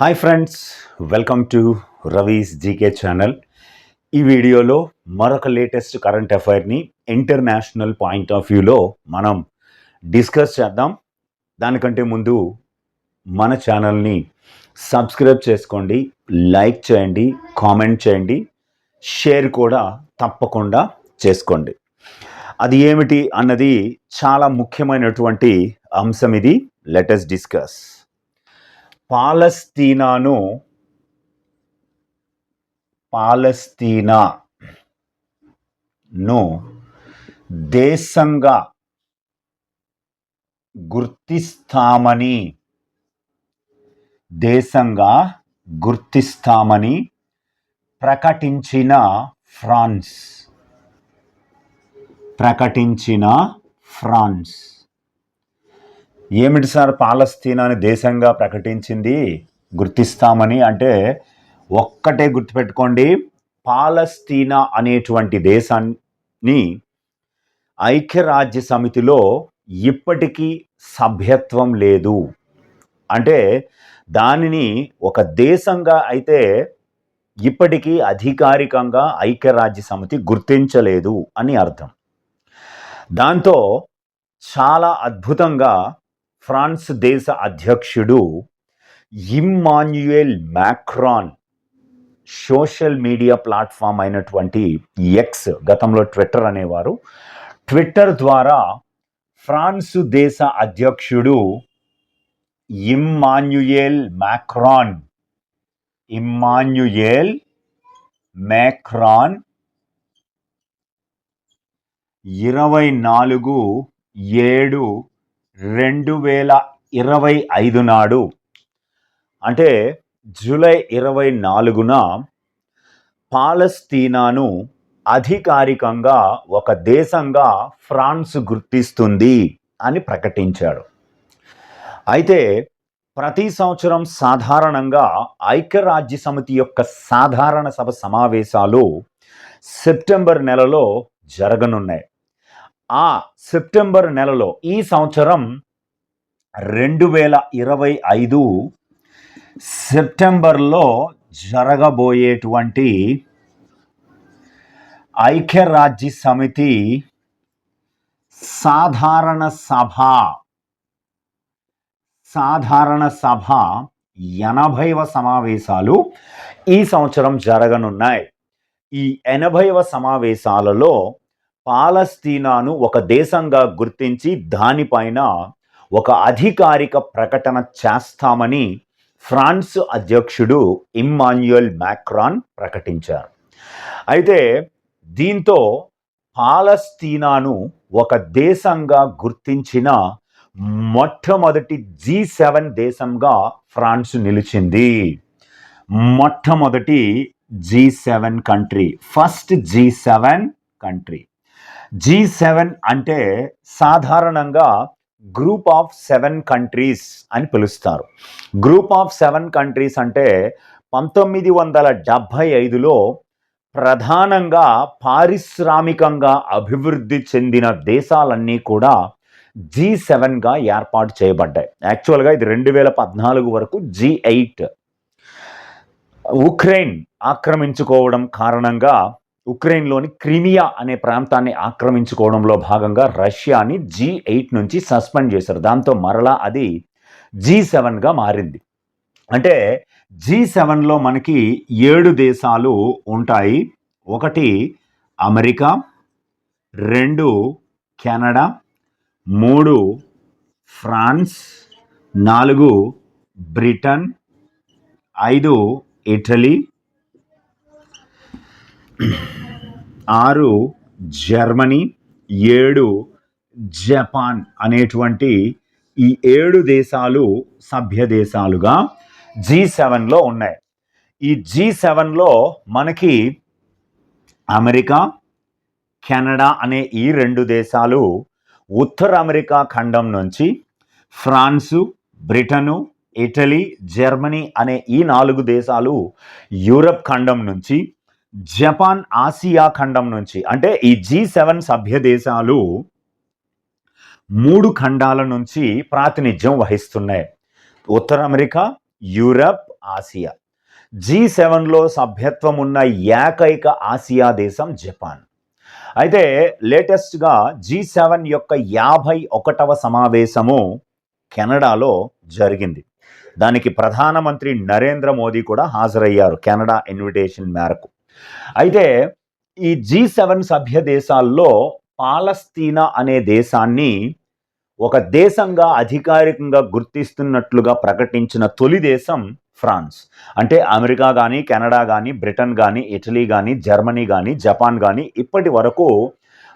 Hi friends welcome to Ravi's GK channel ఈ వీడియోలో మరొక లేటెస్ట్ కరెంట్ అఫైర్ని ఇంటర్నేషనల్ పాయింట్ ఆఫ్ వ్యూలో మనం డిస్కస్ చేద్దాం. దానికంటే ముందు మన ఛానల్ని సబ్స్క్రైబ్ చేసుకోండి లైక్ చేయండి కామెంట్ చేయండి షేర్ కూడా తప్పకుండా చేసుకోండి. అది ఏమిటి అన్నది చాలా ముఖ్యమైనటువంటి అంశం ఇది. లెటెస్ డిస్కస్ పాలస్తీనాను పాలస్తీనాను దేశంగా గుర్తిస్తామని దేశంగా గుర్తిస్తామని ప్రకటించిన ఫ్రాన్స్. ప్రకటించిన ఫ్రాన్స్. ఏమిటి సార్ పాలస్తీనాని దేశంగా ప్రకటించింది? గుర్తిస్తామని అంటే ఒక్కటే గుర్తుపెట్టుకోండి పాలస్తీనా అనేటువంటి దేశాన్ని ఐక్యరాజ్య సమితిలో ఇప్పటికీ సభ్యత్వం లేదు. అంటే దానిని ఒక దేశంగా అయితే ఇప్పటికీ అధికారికంగా ఐక్యరాజ్య సమితి గుర్తించలేదు అని అర్థం. దాంతో చాలా అద్భుతంగా ఫ్రాన్స్ దేశ అధ్యక్షుడు Emmanuel Macron social media platform అయినటువంటి ఎక్స్ గతంలో ట్విట్టర్ అనేవారు. ట్విట్టర్ ద్వారా ఫ్రాన్స్ దేశ అధ్యక్షుడు ఇమ్మాన్యుయేల్ మ్యాక్రాన్ ఇమ్మాన్యుయేల్ మ్యాక్రాన్ ఇరవై నాలుగు ఏడు రెండు వేల ఇరవై ఐదు నాడు అంటే జూలై ఇరవై నాలుగున పాలస్తీనాను అధికారికంగా ఒక దేశంగా ఫ్రాన్స్ గుర్తిస్తుంది అని ప్రకటించాడు. అయితే ప్రతి సంవత్సరం సాధారణంగా ఐక్యరాజ్య సమితి యొక్క సాధారణ సభ సమావేశాలు సెప్టెంబర్ నెలలో జరగనున్నాయి. ఆ సెప్టెంబర్ నెలలో ఈ సంవత్సరం రెండు వేల ఇరవై ఐదు సెప్టెంబర్లో జరగబోయేటువంటి ఐక్యరాజ్య సమితి సాధారణ సభ సాధారణ సభ ఎనభైవ సమావేశాలు ఈ సంవత్సరం జరగనున్నాయి. ఈ ఎనభైవ సమావేశాలలో పాలస్తీనాను ఒక దేశంగా గుర్తించి దానిపైన ఒక అధికారిక ప్రకటన చేస్తామని ఫ్రాన్స్ అధ్యక్షుడు ఇమ్మాన్యుయల్ మ్యాక్రాన్ ప్రకటించారు. అయితే దీంతో పాలస్తీనాను ఒక దేశంగా గుర్తించిన మొట్టమొదటి జీ సెవెన్ దేశంగా ఫ్రాన్స్ నిలిచింది. మొట్టమొదటి G seven country first G seven country. G seven అంటే సాధారణంగా గ్రూప్ ఆఫ్ సెవెన్ కంట్రీస్ అని పిలుస్తారు. గ్రూప్ ఆఫ్ సెవెన్ కంట్రీస్ అంటే పంతొమ్మిది వందల డెబ్భై ఐదులో ప్రధానంగా పారిశ్రామికంగా అభివృద్ధి చెందిన దేశాలన్నీ కూడా జీ సెవెన్గా ఏర్పాటు చేయబడ్డాయి. యాక్చువల్గా ఇది రెండు వేల పద్నాలుగు వరకు జీ ఎయిట్ ఉక్రెయిన్ ఆక్రమించుకోవడం కారణంగా ఉక్రెయిన్లోని క్రిమియా అనే ప్రాంతాన్ని ఆక్రమించుకోవడంలో భాగంగా రష్యాని జీ ఎయిట్ నుంచి సస్పెండ్ చేశారు. దాంతో మరలా అది జీ సెవెన్గా మారింది. అంటే జీ సెవెన్లో మనకి ఏడు దేశాలు ఉంటాయి. ఒకటి అమెరికా రెండు కెనడా మూడు ఫ్రాన్స్ నాలుగు బ్రిటన్ ఐదు ఇటలీ ఆరు జర్మనీ ఏడు జపాన్ అనేటువంటి ఈ ఏడు దేశాలు సభ్య దేశాలుగా జీ సెవెన్లో ఉన్నాయి. ఈ జీ సెవెన్లో మనకి అమెరికా కెనడా అనే ఈ రెండు దేశాలు ఉత్తర అమెరికా ఖండం నుంచి ఫ్రాన్సు బ్రిటను ఇటలీ జర్మనీ అనే ఈ నాలుగు దేశాలు యూరప్ ఖండం నుంచి జపాన్ ఆసియా ఖండం నుంచి అంటే ఈ జీ సెవెన్ సభ్య దేశాలు మూడు ఖండాల నుంచి ప్రాతినిధ్యం వహిస్తున్నాయి. ఉత్తర అమెరికా యూరప్ ఆసియా. జీ సెవెన్లో సభ్యత్వం ఉన్న ఏకైక ఆసియా దేశం జపాన్. అయితే లేటెస్ట్గా జీ సెవెన్ యొక్క యాభై ఒకటవ సమావేశము కెనడాలో జరిగింది. దానికి ప్రధానమంత్రి నరేంద్ర మోదీ కూడా హాజరయ్యారు కెనడా ఇన్విటేషన్ మేరకు. అయితే ఈ జీ సెవెన్ సభ్య దేశాల్లో పాలస్తీనా అనే దేశాన్ని ఒక దేశంగా అధికారికంగా గుర్తిస్తున్నట్లుగా ప్రకటించిన తొలి దేశం ఫ్రాన్స్. అంటే అమెరికా కానీ కెనడా కానీ బ్రిటన్ కానీ ఇటలీ కానీ జర్మనీ కానీ జపాన్ కానీ ఇప్పటి వరకు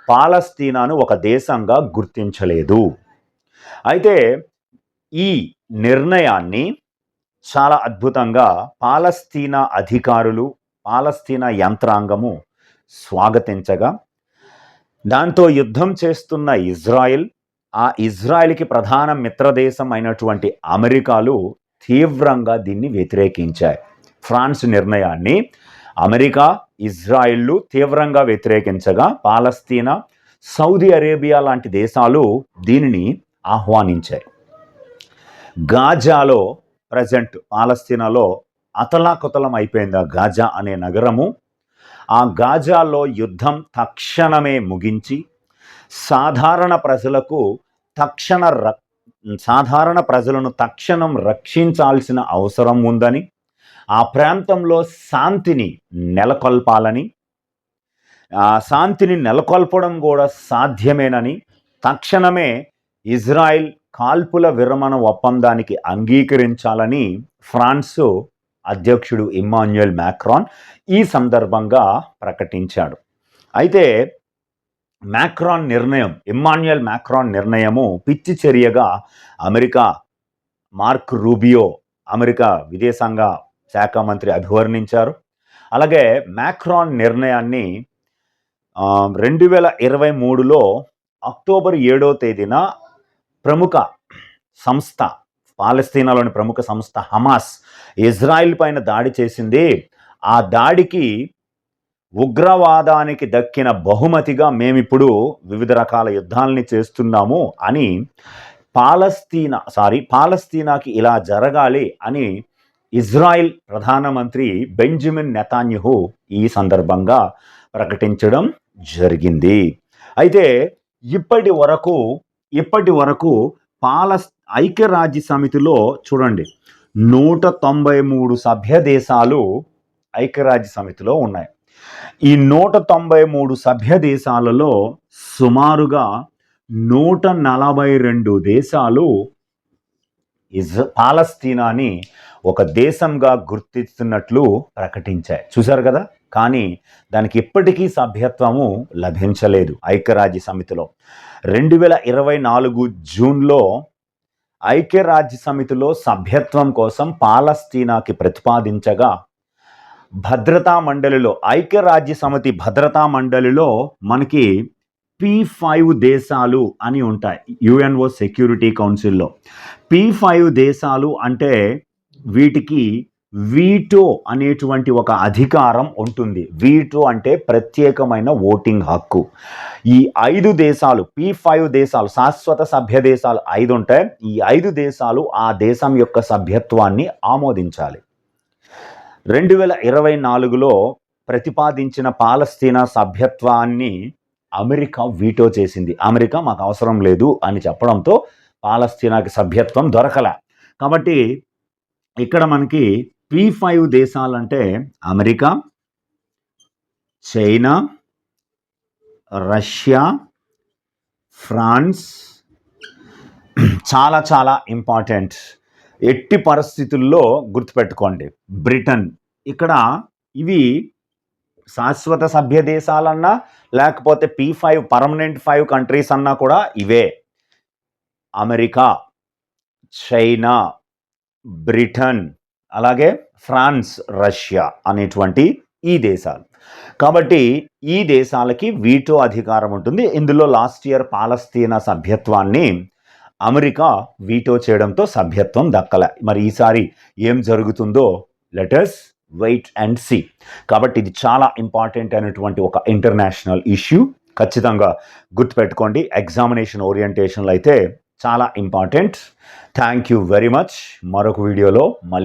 పాలస్తీనాను ఒక దేశంగా గుర్తించలేదు. అయితే ఈ నిర్ణయాన్ని చాలా అద్భుతంగా పాలస్తీనా అధికారులు పాలస్తీనా యంత్రాంగము స్వాగతించగా దాంతో యుద్ధం చేస్తున్న ఇజ్రాయెల్ ఆ ఇజ్రాయెల్కి ప్రధాన మిత్రదేశం అయినటువంటి అమెరికాలు తీవ్రంగా దీన్ని వ్యతిరేకించాయి. ఫ్రాన్స్ నిర్ణయాన్ని అమెరికా ఇజ్రాయిల్లు తీవ్రంగా వ్యతిరేకించగా పాలస్తీనా సౌదీ అరేబియా లాంటి దేశాలు దీనిని ఆహ్వానించాయి. గాజాలో ప్రజెంట్ పాలస్తీనాలో అతలాకుతలం అయిపోయింది ఆ గాజా అనే నగరము. ఆ గాజాలో యుద్ధం తక్షణమే ముగించి సాధారణ ప్రజలకు తక్షణ ర సాధారణ ప్రజలను తక్షణం రక్షించాల్సిన అవసరం ఉందని ఆ ప్రాంతంలో శాంతిని నెలకొల్పాలని ఆ శాంతిని నెలకొల్పడం కూడా సాధ్యమేనని తక్షణమే ఇజ్రాయిల్ కాల్పుల విరమణ ఒప్పందానికి అంగీకరించాలని ఫ్రాన్సు అధ్యక్షుడు ఇమ్మాన్యుయల్ మ్యాక్రాన్ ఈ సందర్భంగా ప్రకటించాడు. అయితే మ్యాక్రాన్ నిర్ణయం ఇమ్మాన్యుయల్ మ్యాక్రాన్ నిర్ణయము పిచ్చి చర్యగా అమెరికా మార్క్ రూబియో అమెరికా విదేశాంగ శాఖ మంత్రి అభివర్ణించారు. అలాగే మ్యాక్రాన్ నిర్ణయాన్ని రెండు వేల ఇరవై మూడులో అక్టోబర్ ఏడో తేదీన ప్రముఖ సంస్థ పాలస్తీనాలోని ప్రముఖ సంస్థ హమాస్ ఇజ్రాయిల్ పైన దాడి చేసింది. ఆ దాడికి ఉగ్రవాదానికి దక్కిన బహుమతిగా మేమిప్పుడు వివిధ రకాల యుద్ధాలని చేస్తున్నాము అని పాలస్తీనా సారీ పాలస్తీనాకి ఇలా జరగాలి అని ఇజ్రాయిల్ ప్రధానమంత్రి బెంజమిన్ నెతాన్యుహు ఈ సందర్భంగా ప్రకటించడం జరిగింది. అయితే ఇప్పటి వరకు ఇప్పటి వరకు పాలస్ ఐక్యరాజ్య సమితిలో చూడండి నూట తొంభై మూడు సభ్య దేశాలు ఐక్యరాజ్య సమితిలో ఉన్నాయి. ఈ నూట తొంభై మూడు సభ్య దేశాలలో సుమారుగా నూట నలభై రెండు దేశాలు ఇజ్ పాలస్తీనాని ఒక దేశంగా గుర్తిస్తున్నట్లు ప్రకటించాయి. చూశారు కదా? కానీ దానికి ఇప్పటికీ సభ్యత్వము లభించలేదు ఐక్యరాజ్య సమితిలో రెండు వేల ఇరవై నాలుగు జూన్లో ఐక్యరాజ్య సమితిలో సభ్యత్వం కోసం పాలస్తీనాకి ప్రతిపాదించగా భద్రతా మండలిలో ఐక్యరాజ్య సమితి భద్రతా మండలిలో మనకి పి ఫైవ్ దేశాలు అని ఉంటాయి యుఎన్ఓ సెక్యూరిటీ కౌన్సిల్లో. పి ఫైవ్ దేశాలు అంటే వీటికి వీటో అనేటువంటి ఒక అధికారం ఉంటుంది. వీటో అంటే ప్రత్యేకమైన ఓటింగ్ హక్కు. ఈ ఐదు దేశాలు పీ ఫైవ్ దేశాలు శాశ్వత సభ్య దేశాలు ఐదు ఉంటాయి ఈ ఐదు దేశాలు ఆ దేశం యొక్క సభ్యత్వాన్ని ఆమోదించాలి. రెండు వేల ఇరవై నాలుగులో ప్రతిపాదించిన పాలస్తీనా సభ్యత్వాన్ని అమెరికా వీటో చేసింది. అమెరికా మాకు అవసరం లేదు అని చెప్పడంతో పాలస్తీనాకి సభ్యత్వం దొరకలే. కాబట్టి ఇక్కడ మనకి పి ఫైవ్ దేశాలంటే అమెరికా చైనా రష్యా ఫ్రాన్స్. చాలా చాలా ఇంపార్టెంట్. ఎట్టి పరిస్థితుల్లో గుర్తుపెట్టుకోండి బ్రిటన్. ఇక్కడ ఇవి శాశ్వత సభ్య దేశాలన్నా లేకపోతే P five permanent five countries అన్నా కూడా ఇవే. America China Britain. అలాగే ఫ్రాన్స్ రష్యా అనేటువంటి ఈ దేశాలు. కాబట్టి ఈ దేశాలకి వీటో అధికారం ఉంటుంది. ఇందులో లాస్ట్ ఇయర్ పాలస్తీనా సభ్యత్వాన్ని అమెరికా వీటో చేయడంతో సభ్యత్వం దక్కలే. మరి ఈసారి ఏం జరుగుతుందో లెటర్స్ వెయిట్ అండ్ సీ కాబట్టి ఇది చాలా ఇంపార్టెంట్ అయినటువంటి ఒక ఇంటర్నేషనల్ ఇష్యూ. ఖచ్చితంగా గుర్తుపెట్టుకోండి. ఎగ్జామినేషన్ ఓరియంటేషన్లో అయితే చాలా important. Thank you very much. మరొక వీడియోలో మళ్ళీ